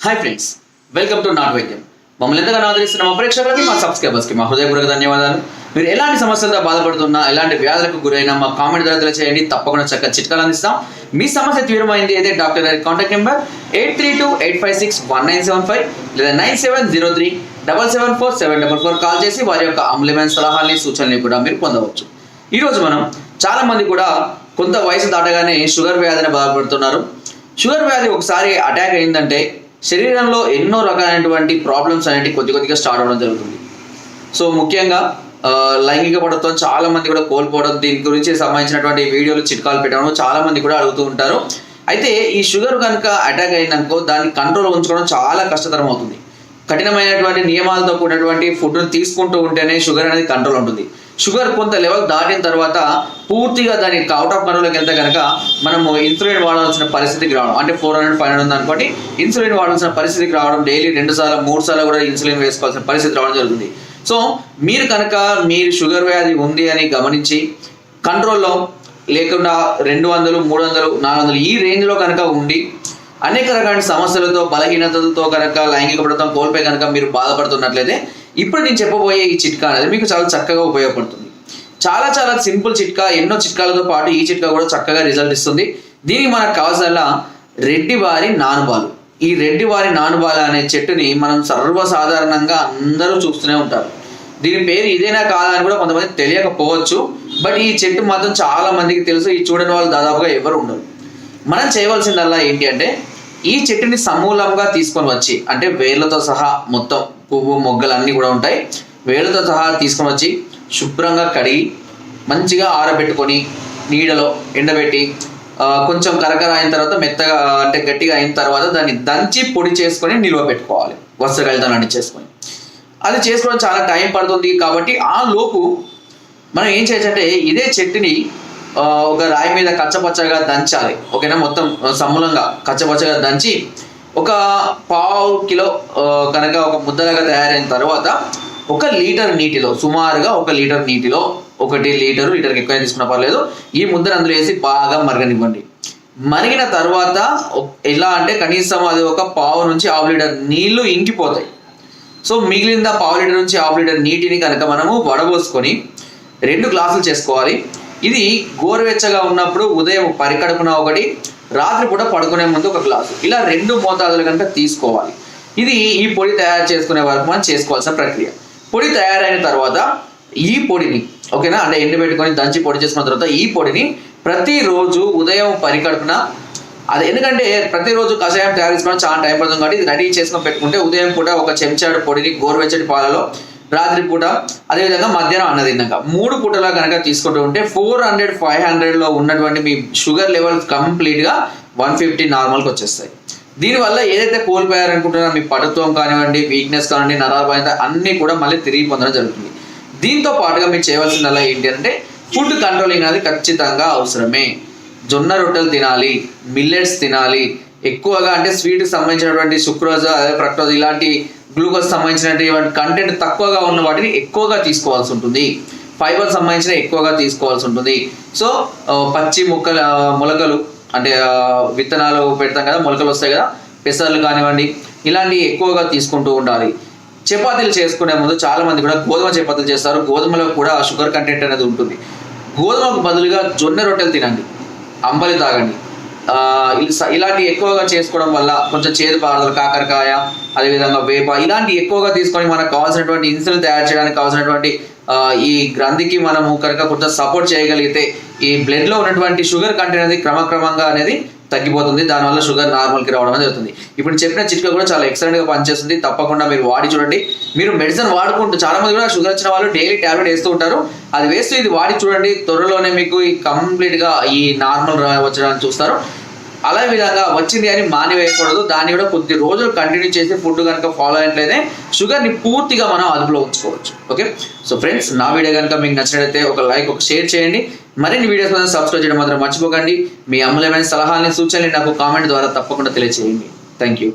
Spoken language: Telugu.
హాయ్ ఫ్రెండ్స్ వెల్కమ్ టు నాట్ వైద్యం మమ్మల్ని ఎంతగానో ఆదరిస్తున్న మా ప్రేక్షకులకి మా సబ్స్క్రైబర్స్కి మా హృదయపూర్వక ధన్యవాదాలు. మీరు ఎలాంటి సమస్యలతో బాధపడుతున్నా ఎలాంటి వ్యాధులకు గురైనా మా కామెంట్ ద్వారా తెలియజేయండి తప్పకుండా చక్కగా చిట్కాలు అందిస్తాం. మీ సమస్య తీవ్రమైంది అయితే డాక్టర్ గారి contact number eight three two eight five six one nine seven five లేదా nine seven zero three double seven four seven double four call చేసి వారి యొక్క అమూల్యమైన సలహాలని సూచనలు కూడా మీరు పొందవచ్చు. ఈరోజు మనం చాలా మంది కూడా కొంత వయసు దాటగానే షుగర్ వ్యాధిని బాధపడుతున్నారు. షుగర్ వ్యాధి ఒకసారి అటాక్ అయిందంటే శరీరంలో ఎన్నో రకాలైనటువంటి ప్రాబ్లమ్స్ అనేవి కొద్ది కొద్దిగా స్టార్ట్ అవ్వడం జరుగుతుంది. సో ముఖ్యంగా లైంగిక పడత్వం చాలా మంది కూడా కోల్పోవడం దీని గురించి సంబంధించినటువంటి వీడియోలు చిట్కాలు పెట్టడం చాలా మంది కూడా అడుగుతూ ఉంటారు. అయితే ఈ షుగర్ కనుక అటాక్ అయినాకో దాన్ని కంట్రోల్ ఉంచుకోవడం చాలా కష్టతరం అవుతుంది. కఠినమైనటువంటి నియమాలతో కూడినటువంటి ఫుడ్ను తీసుకుంటూ ఉంటేనే షుగర్ అనేది కంట్రోల్ ఉంటుంది. షుగర్ కొంత లెవెల్ దాటిన తర్వాత పూర్తిగా దాని అవుట్ ఆఫ్ కంట్రోల్కి వెళ్తే కనుక మనము ఇన్సులిన్ వాడాల్సిన పరిస్థితికి రావడం. అంటే ఫోర్ హండ్రెడ్ ఫైవ్ హండ్రెడ్ ఉంది అనుకోండి ఇన్సులిన్ వాడాల్సిన పరిస్థితికి రావడం డైలీ రెండు సార్లు మూడు సార్లు కూడా ఇన్సులిన్ వేసుకోవాల్సిన పరిస్థితి రావడం జరుగుతుంది. సో మీరు కనుక మీరు షుగర్ వ్యాధి ఉంది అని గమనించి కంట్రోల్లో లేకుండా రెండు వందలు మూడు వందలు నాలుగు వందలు ఈ రేంజ్లో కనుక ఉండి అనేక రకాల సమస్యలతో బలహీనతలతో కనుక లైంగిక పడతాం కోల్పోయి కనుక మీరు బాధపడుతున్నట్లయితే ఇప్పుడు నేను చెప్పబోయే ఈ చిట్కా అనేది మీకు చాలా చక్కగా ఉపయోగపడుతుంది. చాలా చాలా సింపుల్ చిట్కా ఎన్నో చిట్కాలతో పాటు ఈ చిట్కా కూడా చక్కగా రిజల్ట్ ఇస్తుంది. దీనికి మనకు కావాల్సిన రెడ్డి వారి నానుబాలు. ఈ రెడ్డి వారి నానుబాల అనే చెట్టుని మనం సర్వసాధారణంగా అందరూ చూస్తూనే ఉంటారు. దీని పేరు ఇదేనా కాదా అని కూడా కొంతమంది తెలియకపోవచ్చు. బట్ ఈ చెట్టు మాత్రం చాలా మందికి తెలుసు. ఈ చూడని వాళ్ళు దాదాపుగా ఎవరు ఉండరు. మనం చేయవలసిందల్లా ఏంటి అంటే ఈ చెట్టుని సమూలంగా తీసుకొని వచ్చి అంటే వేర్లతో సహా మొత్తం పువ్వు మొగ్గలు అన్నీ కూడా ఉంటాయి. వేర్లతో సహా తీసుకొని వచ్చి శుభ్రంగా కడిగి మంచిగా ఆరబెట్టుకొని నీడలో ఎండబెట్టి కొంచెం కరకర అయిన తర్వాత మెత్తగా అంటే గట్టిగా అయిన తర్వాత దాన్ని దంచి పొడి చేసుకొని నిల్వ పెట్టుకోవాలి. వస్త్రకాయలతో చేసుకొని. అది చేసుకోవడం చాలా టైం పడుతుంది కాబట్టి ఆ లోపు మనం ఏం చేయొచ్చంటే ఇదే చెట్టుని ఒక రాయి మీద కచ్చపచ్చగా దంచాలి. ఓకేనా? మొత్తం సమూలంగా కచ్చపచ్చగా దంచి ఒక పావు కిలో కనుక ఒక ముద్దలాగా తయారైన తర్వాత ఒక లీటర్ నీటిలో సుమారుగా ఒక లీటర్ నీటిలో ఒకటి లీటరు లీటర్కి ఎక్కువ తీసుకున్నా పర్లేదు ఈ ముద్దను అందులో వేసి బాగా మరగనివ్వండి. మరిగిన తర్వాత ఎలా అంటే కనీసం అది ఒక పావు నుంచి హాఫ్ లీటర్ నీళ్ళు ఇంకిపోతాయి. సో మిగిలిన పావు లీటర్ నుంచి హాఫ్ లీటర్ నీటిని కనుక మనము వడబోసుకొని రెండు గ్లాసులు చేసుకోవాలి. ఇది గోరువెచ్చగా ఉన్నప్పుడు ఉదయం పరికడుపున ఒకటి రాత్రిపూట పడుకునే ముందు ఒక గ్లాసు. ఇలా రెండు మోతాదులు కనుక తీసుకోవాలి. ఇది ఈ పొడి తయారు చేసుకునే వరకు మనం చేసుకోవాల్సిన ప్రక్రియ. పొడి తయారైన తర్వాత ఈ పొడిని ఓకేనా? అంటే ఎండు పెట్టుకొని దంచి పొడి చేసుకున్న తర్వాత ఈ పొడిని ప్రతిరోజు ఉదయం పరికడుపున అది ఎందుకంటే ప్రతిరోజు కషాయం తయారు చేసుకోవడం చాలా టైం పడుతుంది కాబట్టి ఇది రెడీ చేసుకొని పెట్టుకుంటే ఉదయం పూట ఒక చెంచాడు పొడిని గోరువెచ్చటి పాలలో రాత్రి పూట అదేవిధంగా మధ్యాహ్నం అన్న తిన్నాక. మూడు పూటలా కనుక తీసుకుంటూ ఉంటే ఫోర్ హండ్రెడ్ ఫైవ్ హండ్రెడ్లో ఉన్నటువంటి మీ షుగర్ లెవెల్ కంప్లీట్గా వన్ ఫిఫ్టీ నార్మల్కి వచ్చేస్తాయి. దీనివల్ల ఏదైతే కోల్పోయారనుకుంటున్నారో మీ పటుత్వం కానివ్వండి వీక్నెస్ కానివ్వండి నరాల బాధ్యత అన్నీ కూడా మళ్ళీ తిరిగి పొందడం జరుగుతుంది. దీంతో పాటుగా మీరు చేయవలసిందల్లా ఏంటి అంటే ఫుడ్ కంట్రోలింగ్ అనేది ఖచ్చితంగా అవసరమే. జొన్న రొట్టెలు తినాలి మిల్లెట్స్ తినాలి. ఎక్కువగా అంటే స్వీట్కి సంబంధించినటువంటి సుక్రోజ్ అదే ఫ్రక్టోజ్ ఇలాంటి గ్లూకోజ్ సంబంధించినటువంటి కంటెంట్ తక్కువగా ఉన్న వాటిని ఎక్కువగా తీసుకోవాల్సి ఉంటుంది. ఫైబర్ సంబంధించిన ఎక్కువగా తీసుకోవాల్సి ఉంటుంది. సో పచ్చి మొక్కలు మొలకలు అంటే విత్తనాలు పెడతాం కదా మొలకలు వస్తాయి కదా పెసర్లు కానివ్వండి ఇలాంటివి ఎక్కువగా తీసుకుంటూ ఉండాలి. చపాతీలు చేసుకునే ముందు చాలా మంది కూడా గోధుమ చపాతీలు చేస్తారు. గోధుమలో కూడా షుగర్ కంటెంట్ అనేది ఉంటుంది. గోధుమకు బదులుగా జొన్న రొట్టెలు తినండి. అంబలి తాగండి. ఇలాంటి ఎక్కువగా చేసుకోవడం వల్ల కొంచెం చేదు పదార్థాలు కాకరకాయ అదేవిధంగా వేప ఇలాంటి ఎక్కువగా తీసుకొని మనకు కావాల్సినటువంటి ఇన్సులిన్ తయారు చేయడానికి కావాల్సినటువంటి ఈ గ్రంథికి మనము కనుక కొంచెం సపోర్ట్ చేయగలిగితే ఈ బ్లడ్లో ఉన్నటువంటి షుగర్ కంటెంట్ అనేది క్రమక్రమంగా అనేది తగ్గిపోతుంది. దానివల్ల షుగర్ నార్మల్కి రావడం అనేది జరుగుతుంది. ఇప్పుడు చెప్పిన చిట్కా కూడా చాలా ఎక్సలెంట్గా పనిచేస్తుంది. తప్పకుండా మీరు వాడి చూడండి. మీరు మెడిసిన్ వాడుకుంటూ చాలా మంది కూడా షుగర్ వచ్చిన వాళ్ళు డైలీ టాబ్లెట్ వేస్తూ ఉంటారు. అది వేస్తూ ఇది వాడి చూడండి. త్వరలోనే మీకు కంప్లీట్గా ఈ నార్మల్ వచ్చడానికి చూస్తారు. అలా విధంగా వచ్చింది అని మానివేయకూడదు. దాన్ని కూడా కొద్ది రోజులు కంటిన్యూ చేసి ఫుడ్ కనుక ఫాలో అయినట్లయితే షుగర్ని పూర్తిగా మనం అదుపులో ఉంచుకోవచ్చు. ఓకే సో ఫ్రెండ్స్ నా వీడియో కనుక మీకు నచ్చినట్లయితే ఒక లైక్ ఒక షేర్ చేయండి. మరిన్ని వీడియోస్ కోసం సబ్స్క్రైబ్ చేయడం మాత్రం మర్చిపోకండి. మీ అమూల్యమైన సలహాలని సూచనలు నాకు కామెంట్ ద్వారా తప్పకుండా తెలియజేయండి థ్యాంక్ యూ